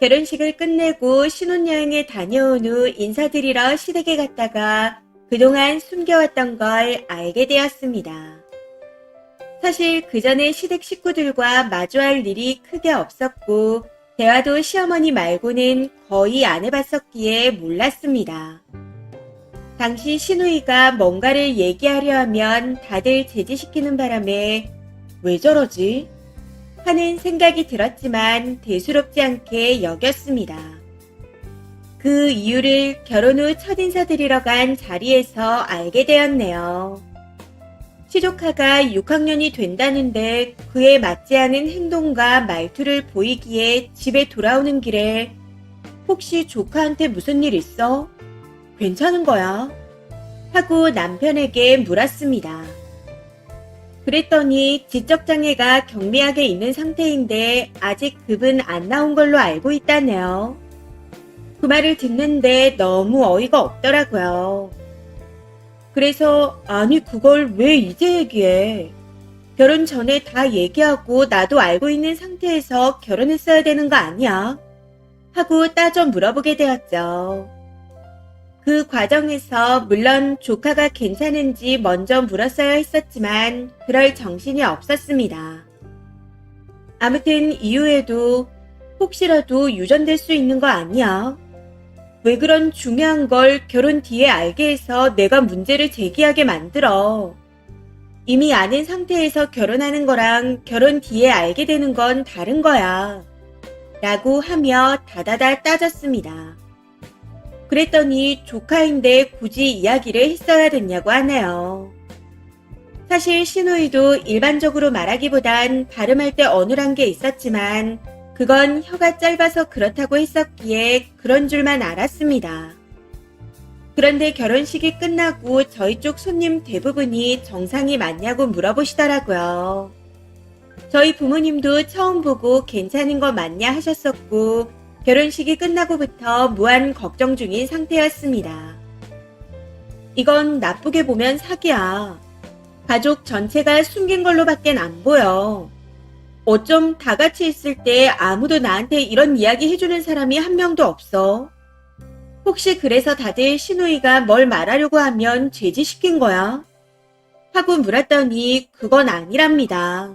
결혼식을 끝내고 신혼여행에 다녀온 후 인사드리러 시댁에 갔다가 그동안 숨겨왔던 걸 알게 되었습니다. 사실 그 전에 시댁 식구들과 마주할 일이 크게 없었고, 대화도 시어머니 말고는 거의 안 해봤었기에 몰랐습니다. 당시 신우이가 뭔가를 얘기하려 하면 다들 제지시키는 바람에 왜 저러지? 하는 생각이 들었지만 대수롭지 않게 여겼습니다. 그 이유를 결혼 후 첫인사 드리러 간 자리에서 알게 되었네요. 시조카가 6학년이 된다는데 그에 맞지 않은 행동과 말투를 보이기에 집에 돌아오는 길에 혹시 조카한테 무슨 일 있어? 괜찮은 거야? 하고 남편에게 물었습니다. 그랬더니 지적장애가 경미하게 있는 상태인데 아직 급은 안 나온 걸로 알고 있다네요. 그 말을 듣는데 너무 어이가 없더라고요. 그래서 아니 그걸 왜 이제 얘기해? 결혼 전에 다 얘기하고 나도 알고 있는 상태에서 결혼했어야 되는 거 아니야? 하고 따져 물어보게 되었죠. 그 과정에서 물론 조카가 괜찮은지 먼저 물었어야 했었지만 그럴 정신이 없었습니다. 아무튼 이후에도 혹시라도 유전될 수 있는 거 아니야? 왜 그런 중요한 걸 결혼 뒤에 알게 해서 내가 문제를 제기하게 만들어? 이미 아는 상태에서 결혼하는 거랑 결혼 뒤에 알게 되는 건 다른 거야. 라고 하며 다다다 따졌습니다. 그랬더니 조카인데 굳이 이야기를 했어야 됐냐고 하네요. 사실 신우이도 일반적으로 말하기보단 발음할 때 어눌한 게 있었지만 그건 혀가 짧아서 그렇다고 했었기에 그런 줄만 알았습니다. 그런데 결혼식이 끝나고 저희 쪽 손님 대부분이 정상이 맞냐고 물어보시더라고요. 저희 부모님도 처음 보고 괜찮은 거 맞냐 하셨었고 결혼식이 끝나고부터 무한 걱정 중인 상태였습니다. 이건 나쁘게 보면 사기야. 가족 전체가 숨긴 걸로밖엔 안 보여. 어쩜 다 같이 있을 때 아무도 나한테 이런 이야기 해주는 사람이 한 명도 없어. 혹시 그래서 다들 신우이가 뭘 말하려고 하면 제지시킨 거야? 하고 물었더니 그건 아니랍니다.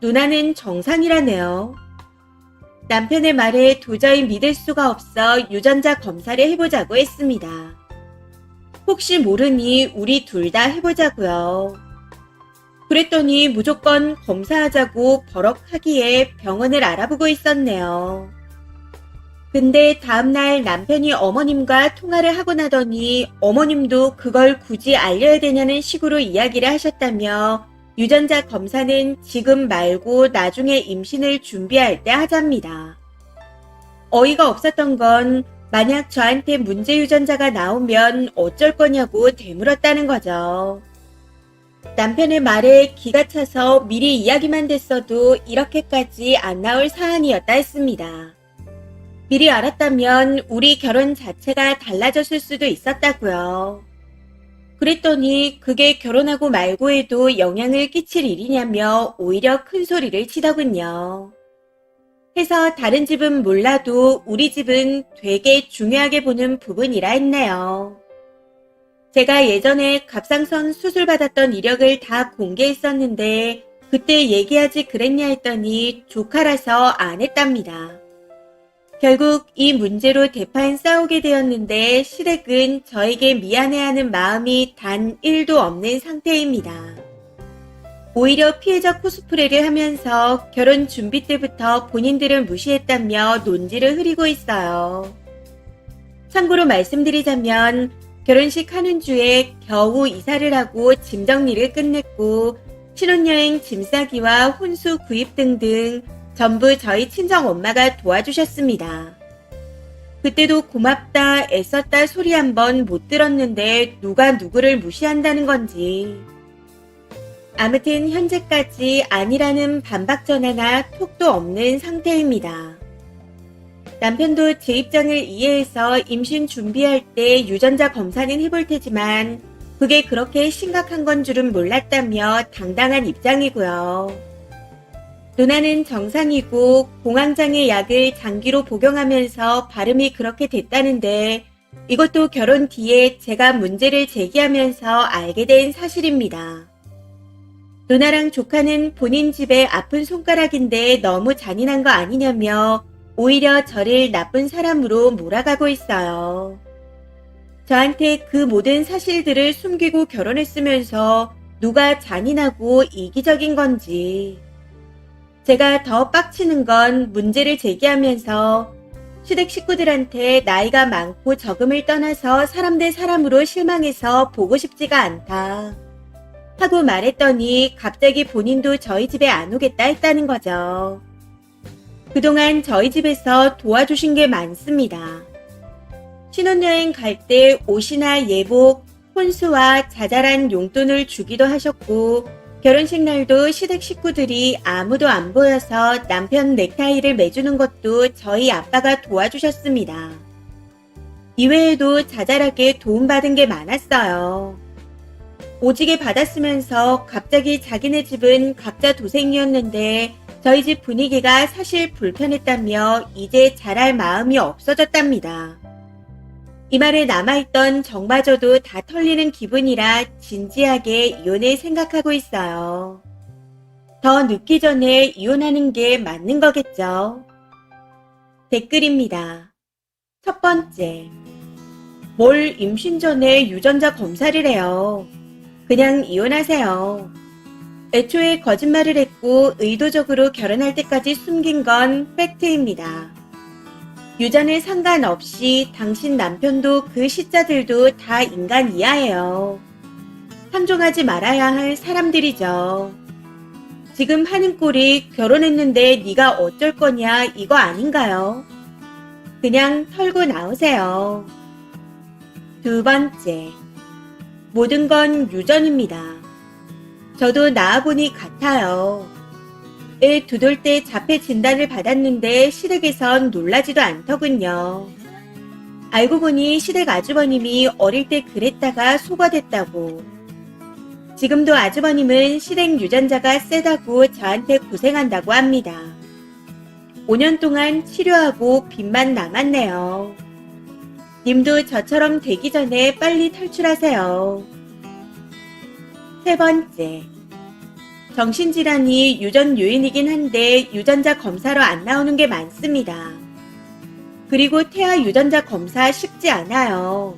누나는 정상이라네요. 남편의 말에 도저히 믿을 수가 없어 유전자 검사를 해보자고 했습니다. 혹시 모르니 우리 둘 다 해보자고요. 그랬더니 무조건 검사하자고 버럭 하기에 병원을 알아보고 있었네요. 근데 다음날 남편이 어머님과 통화를 하고 나더니 어머님도 그걸 굳이 알려야 되냐는 식으로 이야기를 하셨다며 유전자 검사는 지금 말고 나중에 임신을 준비할 때 하잡니다. 어이가 없었던 건 만약 저한테 문제 유전자가 나오면 어쩔 거냐고 되물었다는 거죠. 남편의 말에 기가 차서 미리 이야기만 됐어도 이렇게까지 안 나올 사안이었다 했습니다. 미리 알았다면 우리 결혼 자체가 달라졌을 수도 있었다고요. 그랬더니 그게 결혼하고 말고 해도 영향을 끼칠 일이냐며 오히려 큰 소리를 치더군요. 해서 다른 집은 몰라도 우리 집은 되게 중요하게 보는 부분이라 했네요. 제가 예전에 갑상선 수술 받았던 이력을 다 공개했었는데 그때 얘기하지 그랬냐 했더니 조카라서 안 했답니다. 결국 이 문제로 대판 싸우게 되었는데 시댁은 저에게 미안해하는 마음이 단 1도 없는 상태입니다. 오히려 피해자 코스프레를 하면서 결혼 준비 때부터 본인들을 무시했다며 논지를 흐리고 있어요. 참고로 말씀드리자면 결혼식 하는 주에 겨우 이사를 하고 짐 정리를 끝냈고 신혼여행 짐 싸기와 혼수 구입 등등 전부 저희 친정 엄마가 도와주셨습니다. 그때도 고맙다, 애썼다 소리 한 번 못 들었는데 누가 누구를 무시한다는 건지. 아무튼 현재까지 아니라는 반박 전화나 톡도 없는 상태입니다. 남편도 제 입장을 이해해서 임신 준비할 때 유전자 검사는 해볼 테지만 그게 그렇게 심각한 건 줄은 몰랐다며 당당한 입장이고요. 누나는 정상이고 공황장애 약을 장기로 복용하면서 발음이 그렇게 됐다는데 이것도 결혼 뒤에 제가 문제를 제기하면서 알게 된 사실입니다. 누나랑 조카는 본인 집에 아픈 손가락인데 너무 잔인한 거 아니냐며 오히려 저를 나쁜 사람으로 몰아가고 있어요. 저한테 그 모든 사실들을 숨기고 결혼했으면서 누가 잔인하고 이기적인 건지. 제가 더 빡치는 건 문제를 제기하면서 시댁 식구들한테 나이가 많고 적음을 떠나서 사람 대 사람으로 실망해서 보고 싶지가 않다. 하고 말했더니 갑자기 본인도 저희 집에 안 오겠다 했다는 거죠. 그동안 저희 집에서 도와주신 게 많습니다. 신혼여행 갈 때 옷이나 예복, 혼수와 자잘한 용돈을 주기도 하셨고, 결혼식 날도 시댁 식구들이 아무도 안 보여서 남편 넥타이를 매주는 것도 저희 아빠가 도와주셨습니다. 이외에도 자잘하게 도움받은 게 많았어요. 오지게 받았으면서 갑자기 자기네 집은 각자 도생이었는데 저희 집 분위기가 사실 불편했다며 이제 잘할 마음이 없어졌답니다. 이 말에 남아있던 정마저도 다 털리는 기분이라 진지하게 이혼을 생각하고 있어요. 더 늦기 전에 이혼하는 게 맞는 거겠죠. 댓글입니다. 첫 번째. 뭘 임신 전에 유전자 검사를 해요. 그냥 이혼하세요. 애초에 거짓말을 했고 의도적으로 결혼할 때까지 숨긴 건 팩트입니다. 유전에 상관없이 당신 남편도 그 시자들도 다 인간 이하예요. 상종하지 말아야 할 사람들이죠. 지금 하는 꼴이 결혼했는데 네가 어쩔 거냐 이거 아닌가요? 그냥 털고 나오세요. 두 번째. 모든 건 유전입니다. 저도 낳아보니 같아요. 애 두돌 때 자폐 진단을 받았는데 시댁에선 놀라지도 않더군요. 알고 보니 시댁 아주버님이 어릴 때 그랬다가 소과됐다고. 지금도 아주버님은 시댁 유전자가 세다고 저한테 고생한다고 합니다. 5년 동안 치료하고 빚만 남았네요. 님도 저처럼 되기 전에 빨리 탈출하세요. 세 번째. 정신질환이 유전 요인이긴 한데 유전자 검사로 안 나오는 게 많습니다. 그리고 태아 유전자 검사 쉽지 않아요.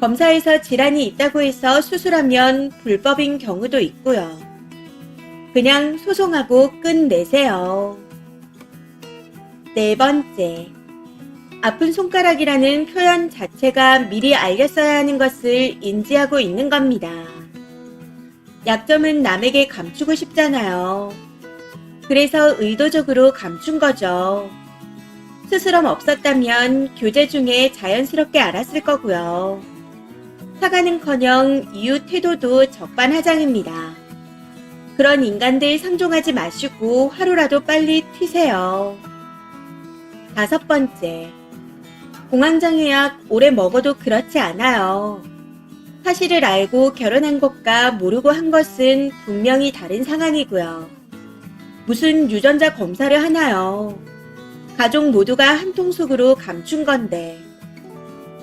검사에서 질환이 있다고 해서 수술하면 불법인 경우도 있고요. 그냥 소송하고 끝내세요. 네 번째. 아픈 손가락이라는 표현 자체가 미리 알렸어야 하는 것을 인지하고 있는 겁니다. 약점은 남에게 감추고 싶잖아요. 그래서 의도적으로 감춘 거죠. 스스럼 없었다면 교제 중에 자연스럽게 알았을 거고요. 사과는커녕 이유 태도도 적반하장입니다. 그런 인간들 상종하지 마시고 하루라도 빨리 튀세요. 다섯 번째. 공황장애약 오래 먹어도 그렇지 않아요. 사실을 알고 결혼한 것과 모르고 한 것은 분명히 다른 상황이고요. 무슨 유전자 검사를 하나요? 가족 모두가 한 통속으로 감춘 건데.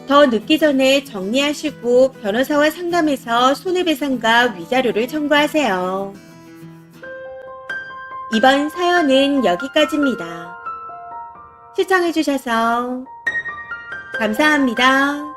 더 늦기 전에 정리하시고 변호사와 상담해서 손해배상과 위자료를 청구하세요. 이번 사연은 여기까지입니다. 시청해주셔서 감사합니다.